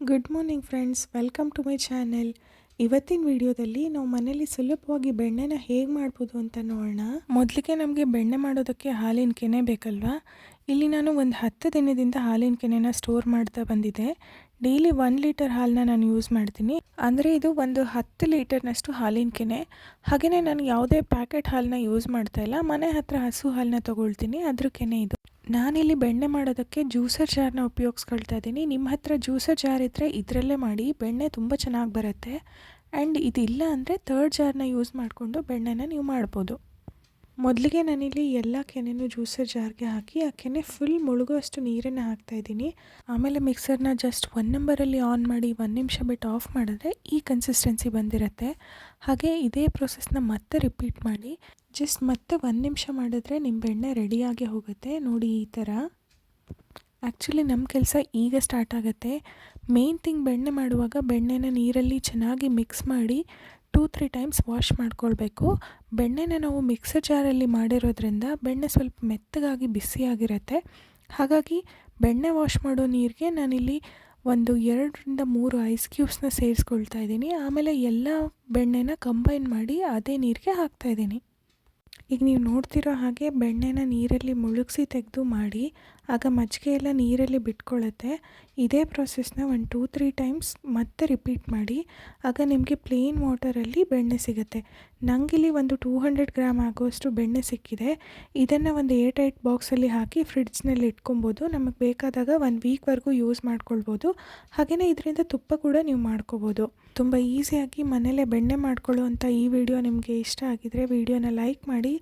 Good morning friends welcome to my channel ಇವತ್ತಿನ ವಿಡಿಯೋದಲ್ಲಿ ನಾವು ಮನೇಲಿ ಸುಲಭವಾಗಿ ಬೆಣ್ಣೆನ ಹೇಗೆ ಮಾಡ್ಬೋದು ಅಂತ ನೋಡೋಣ. ಮೊದಲಿಗೆ ನಮಗೆ ಬೆಣ್ಣೆ ಮಾಡೋದಕ್ಕೆ ಹಾಲಿನ ಕೆನೆ ಬೇಕಲ್ವಾ? ಇಲ್ಲಿ ನಾನು ಒಂದು ಹತ್ತು ದಿನದಿಂದ ಹಾಲಿನ ಕೆನೆನ ಸ್ಟೋರ್ ಮಾಡ್ತಾ ಬಂದಿದ್ದೆ. ಡೈಲಿ ಒನ್ ಲೀಟರ್ ಹಾಲನ್ನ ನಾನು ಯೂಸ್ ಮಾಡ್ತೀನಿ. ಅಂದರೆ ಇದು ಒಂದು ಹತ್ತು ಲೀಟರ್ನಷ್ಟು ಹಾಲಿನ ಕೆನೆ. ಹಾಗೆಯೇ ನಾನು ಯಾವುದೇ ಪ್ಯಾಕೆಟ್ ಹಾಲನ್ನ ಯೂಸ್ ಮಾಡ್ತಾ ಇಲ್ಲ. ಮನೆ ಹತ್ರ ಹಸು ಹಾಲನ್ನ ತೊಗೊಳ್ತೀನಿ. ಅದ್ರ ಕೆನೆ ಇದು. ನಾನಿಲ್ಲಿ ಬೆಣ್ಣೆ ಮಾಡೋದಕ್ಕೆ ಜ್ಯೂಸರ್ ಜಾರನ್ನ ಉಪಯೋಗಿಸ್ಕೊಳ್ತಾ ಇದ್ದೀನಿ. ನಿಮ್ಮ ಹತ್ರ ಜ್ಯೂಸರ್ ಜಾರ್ ಇದ್ದರೆ ಇದರಲ್ಲೇ ಮಾಡಿ. ಬೆಣ್ಣೆ ತುಂಬ ಚೆನ್ನಾಗಿ ಬರುತ್ತೆ. ಆ್ಯಂಡ್ ಇದಿಲ್ಲ ಅಂದರೆ ತರ್ಡ್ ಜಾರನ್ನ ಯೂಸ್ ಮಾಡಿಕೊಂಡು ಬೆಣ್ಣೆನ ನೀವು ಮಾಡ್ಬೋದು. ಮೊದಲಿಗೆ ನಾನಿಲ್ಲಿ ಎಲ್ಲ ಕೆನೆನೂ ಜ್ಯೂಸರ್ ಜಾರ್ಗೆ ಹಾಕಿ, ಆ ಕೆನೆ ಫುಲ್ ಮುಳುಗುವಷ್ಟು ನೀರನ್ನು ಹಾಕ್ತಾಯಿದ್ದೀನಿ ಆಮೇಲೆ ಮಿಕ್ಸರ್ನ ಜಸ್ಟ್ ಒನ್ ನಂಬರಲ್ಲಿ ಆನ್ ಮಾಡಿ ಒಂದು ನಿಮಿಷ ಬಿಟ್ಟು ಆಫ್ ಮಾಡಿದ್ರೆ ಈ ಕನ್ಸಿಸ್ಟೆನ್ಸಿ ಬಂದಿರುತ್ತೆ. ಹಾಗೆ ಇದೇ ಪ್ರೊಸೆಸ್ನ ಮತ್ತೆ ರಿಪೀಟ್ ಮಾಡಿ ಜಸ್ಟ್ ಮತ್ತೆ ಒಂದು ನಿಮಿಷ ಮಾಡಿದ್ರೆ ನಿಮ್ಮ ಬೆಣ್ಣೆ ರೆಡಿಯಾಗಿ ಹೋಗುತ್ತೆ. ನೋಡಿ ಈ ಥರ ಆ್ಯಕ್ಚುಲಿ ನಮ್ಮ ಕೆಲಸ ಈಗ ಸ್ಟಾರ್ಟ್ ಆಗುತ್ತೆ. ಮೇನ್ ಥಿಂಗ್ ಬೆಣ್ಣೆ ಮಾಡುವಾಗ ಬೆಣ್ಣೆನ ನೀರಲ್ಲಿ ಚೆನ್ನಾಗಿ ಮಿಕ್ಸ್ ಮಾಡಿ ಟೂ ತ್ರೀ ಟೈಮ್ಸ್ ವಾಶ್ ಮಾಡ್ಕೊಳ್ಬೇಕು. ಬೆಣ್ಣೆನ ನಾವು ಮಿಕ್ಸರ್ ಜಾರಲ್ಲಿ ಮಾಡಿರೋದ್ರಿಂದ ಬೆಣ್ಣೆ ಸ್ವಲ್ಪ ಮೆತ್ತಗಾಗಿ ಬಿಸಿಯಾಗಿರುತ್ತೆ. ಹಾಗಾಗಿ ಬೆಣ್ಣೆ ವಾಶ್ ಮಾಡೋ ನೀರಿಗೆ ನಾನಿಲ್ಲಿ ಒಂದು ಎರಡರಿಂದ ಮೂರು ಐಸ್ ಕ್ಯೂಬ್ಸ್ನ ಸೇರಿಸ್ಕೊಳ್ತಾ ಇದ್ದೀನಿ. ಆಮೇಲೆ ಎಲ್ಲ ಬೆಣ್ಣೆನ ಕಂಬೈನ್ ಮಾಡಿ ಅದೇ ನೀರಿಗೆ ಹಾಕ್ತಾಯಿದ್ದೀನಿ ಈಗ ನೀವು ನೋಡ್ತಿರೋ ಹಾಗೆ ಬೆಣ್ಣೆನ ನೀರಲ್ಲಿ ಮುಳುಗಿಸಿ ತೆಗೆದು ಮಾಡಿ ಆಗ ಮಜ್ಜಿಗೆ ಎಲ್ಲ ನೀರಲ್ಲಿ ಬಿಟ್ಕೊಳ್ಳುತ್ತೆ. ಇದೇ ಪ್ರೊಸೆಸ್ನ ಒಂದು ಟೂ ತ್ರೀ ಟೈಮ್ಸ್ ಮತ್ತೆ ರಿಪೀಟ್ ಮಾಡಿ, ಆಗ ನಿಮಗೆ ಪ್ಲೇನ್ ವಾಟರಲ್ಲಿ ಬೆಣ್ಣೆ ಸಿಗುತ್ತೆ. ನನಗಿಲ್ಲಿ ಒಂದು ಟೂ ಹಂಡ್ರೆಡ್ ಗ್ರಾಮ್ ಆಗುವಷ್ಟು ಬೆಣ್ಣೆ ಸಿಕ್ಕಿದೆ. ಇದನ್ನು ಒಂದು ಏಟ್ ಏಟ್ ಬಾಕ್ಸಲ್ಲಿ ಹಾಕಿ ಫ್ರಿಡ್ಜ್ನಲ್ಲಿ ಇಟ್ಕೊಬೋದು. ನಮಗೆ ಬೇಕಾದಾಗ ಒಂದು ವೀಕ್ವರೆಗೂ ಯೂಸ್ ಮಾಡ್ಕೊಳ್ಬೋದು. ಹಾಗೆಯೇ ಇದರಿಂದ ತುಪ್ಪ ಕೂಡ ನೀವು ಮಾಡ್ಕೋಬೋದು. ತುಂಬ ಈಸಿಯಾಗಿ ಮನೆಯಲ್ಲೇ ಬೆಣ್ಣೆ ಮಾಡ್ಕೊಳ್ಳುವಂಥ ಈ ವಿಡಿಯೋ ನಿಮಗೆ ಇಷ್ಟ ಆಗಿದರೆ ವಿಡಿಯೋನ ಲೈಕ್ ಮಾಡಿ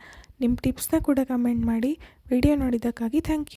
ನಿಮ್ಮ ಟಿಪ್ಸ್ನ ಕೂಡ ಕಮೆಂಟ್ ಮಾಡಿ. Video ನೋಡಿದ್ದಕ್ಕಾಗಿ thank you